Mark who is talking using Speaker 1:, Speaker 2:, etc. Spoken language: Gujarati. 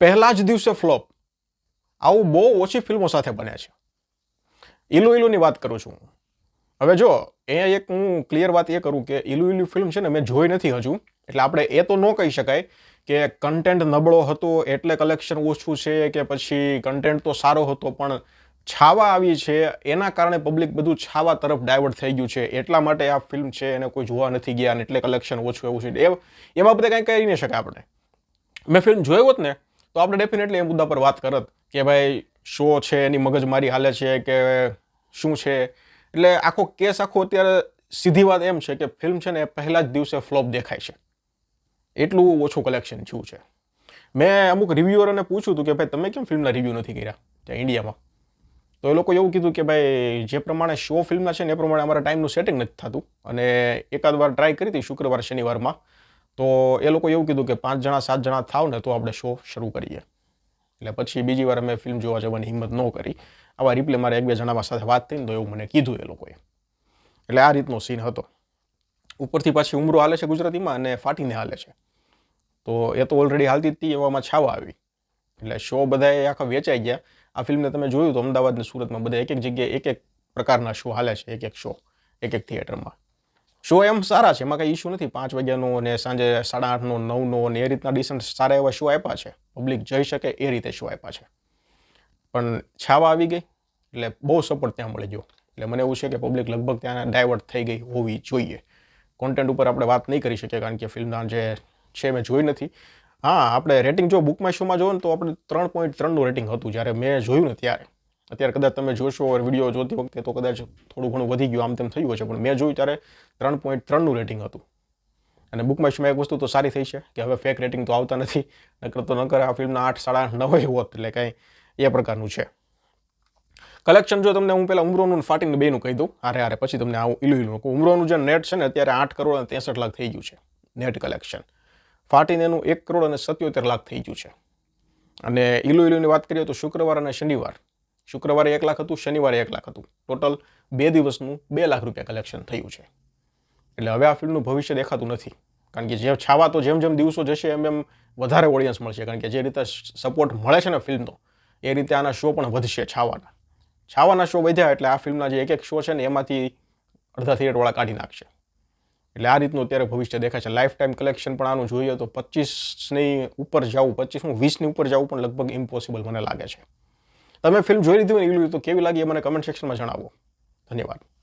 Speaker 1: પહેલા જ દિવસે ફ્લોપ આવું બહુ ઓછી ફિલ્મો સાથે બને છે. ઇલુ ઇલુની વાત કરું છું. હવે જો અહીંયા એક હું ક્લિયર વાત એ કરું કે ઇલુ ઇલુ ફિલ્મ છે ને મેં જોઈ નથી હજુ. એટલે આપણે એ તો ન કહી શકાય કે કન્ટેન્ટ નબળો હતો, એટલે કલેક્શન ઓછું છે કે પછી કન્ટેન્ટ તો સારો હતો, પણ છાવા આવી છે. એના કારણે પબ્લિક બધું છાવા તરફ ડાયવર્ટ થઈ ગયું છે. એટલા માટે આ ફિલ્મ છે, એને કોઈ જોવા નથી ગયા અને એટલે કલેક્શન ઓછું એવું છે. એ એ બાબતે કંઈ કહી ન શકાય આપણે. મેં ફિલ્મ જોઈ હોત ને તો આપણે ડેફિનેટલી એ મુદ્દા પર વાત કરત કે ભાઈ, શો છે એની મગજમારી હાલે છે કે શું છે? એટલે આખો કેસ આખો અત્યારે સીધી વાત એમ છે કે ફિલ્મ છે ને એ પહેલા જ દિવસે ફ્લોપ દેખાય છે. એટલું ઓછું કલેક્શન થયું છે. મેં અમુક રિવ્યુઅરોને પૂછ્યું હતું કે ભાઈ, તમે કેમ ફિલ્મના રિવ્યૂ નથી કર્યા? ત્યાં ઇન્ડિયામાં તો એ લોકો એવું કીધું કે ભાઈ, જે પ્રમાણે શો ફિલ્મના છે ને એ પ્રમાણે અમારા ટાઈમનું સેટિંગ નથી થતું. અને એકાદ વાર ટ્રાય કરી હતી શુક્રવાર, શનિવારમાં. તો એ લોકો એવું કીધું કે પાંચ જણા, સાત જણા થાવ ને તો આપણે શો શરૂ કરીએ. એટલે પછી બીજી વાર અમે ફિલ્મ જોવા જવાની હિંમત ન કરી. આવા રિપ્લે મારે એક બે જણામાં સાથે વાત થઈને તો એવું મને કીધું એ લોકોએ. એટલે આ રીતનો સીન હતો. ઉપરથી પાછી ઉમરો હાલે છે ગુજરાતીમાં અને ફાટીને હાલે છે. તો એ તો ઓલરેડી હાલતી હતી, એવામાં છાવા આવી. એટલે શો બધાએ આખા વેચાઈ ગયા. આ ફિલ્મને તમે જોયું તો અમદાવાદ અને સુરતમાં બધા એક એક જગ્યાએ એક એક પ્રકારના શો હાલે છે, એક એક શો એક એક થિયેટરમાં શો એમ સારા છે, એમાં કંઈ ઇશ્યુ નથી. પાંચ વાગ્યાનો અને સાંજે સાડા આઠનો, નવનો અને એ રીતના ડિસન્ટ સારા એવા શો આપ્યા છે. પબ્લિક જઈ શકે એ રીતે શો આપ્યા છે. પણ છાવા આવી ગઈ, એટલે બહુ સપોર્ટ ત્યાં મળી ગયો એટલે મને એવું છે કે પબ્લિક લગભગ ત્યાં ડાયવર્ટ થઈ ગઈ હોવી જોઈએ. કોન્ટેન્ટ ઉપર આપણે વાત નહીં કરી શકીએ, કારણ કે ફિલ્મના જે છે મેં જોઈ નથી. હા, આપણે રેટિંગ જો બુકમાં શોમાં ને તો આપણે ત્રણ પોઈન્ટ ત્રણનું રેટિંગ હતું જ્યારે મેં જોયું ને ત્યારે. અત્યારે કદાચ તમે જોશો વીડિયો જોતી વખતે તો કદાચ થોડું ઘણું વધી ગયું, આમ તેમ થયું હશે. પણ મેં જોયું ત્યારે ત્રણ પોઈન્ટ ત્રણનું રેટિંગ હતું. અને બુકમાં શોમાં એક વસ્તુ તો સારી થઈ છે કે હવે ફેક રેટિંગ તો આવતા નથી, નકર તો નકર આ ફિલ્મના આઠ, સાડા નવ હોત એટલે કાંઈ એ પ્રકારનું છે. કલેક્શન જો તમને હું પહેલાં ઉમરોનું ફાટીને બેનું કહી દઉં હારે હારે પછી તમને આવું ઇલું ઇલું ઉમરોનું જે નેટ છે ને, અત્યારે આઠ કરોડ અને ત્રેસઠ લાખ થઈ ગયું છે નેટ કલેક્શન ફાટીને એનું એક કરોડ અને સત્યોતેર લાખ થઈ ગયું છે. અને ઇલુ ઇલુની વાત કરીએ તો શુક્રવાર અને શનિવાર શુક્રવારે એક લાખ હતું, શનિવારે એક લાખ હતું. ટોટલ બે દિવસનું બે લાખ રૂપિયા કલેક્શન થયું છે. એટલે હવે આ ફિલ્મનું ભવિષ્ય દેખાતું નથી. કારણ કે જે છાવા તો જેમ જેમ દિવસો જશે, એમ એમ વધારે ઓડિયન્સ મળશે. કારણ કે જે રીતે સપોર્ટ મળે છે ને ફિલ્મનો, એ રીતે આના શો પણ વધશે છાવાના. છાવાના શો વધ્યા એટલે આ ફિલ્મના જે એક એક શો છે ને, એમાંથી અડધા થિયેટરવાળા કાઢી નાખશે. એટલે આ રીતનું અત્યારે ભવિષ્ય દેખાય છે. લાઈફ ટાઈમ કલેક્શન પણ આનું જોઈએ તો પચીસની ઉપર જવું પચીસનું વીસની ઉપર જવું પણ લગભગ ઇમ્પોસિબલ મને લાગે છે. તમે ફિલ્મ જોઈ લીધી હોય ને તો કેવી લાગી મને કમેન્ટ સેક્શનમાં જણાવો. ધન્યવાદ.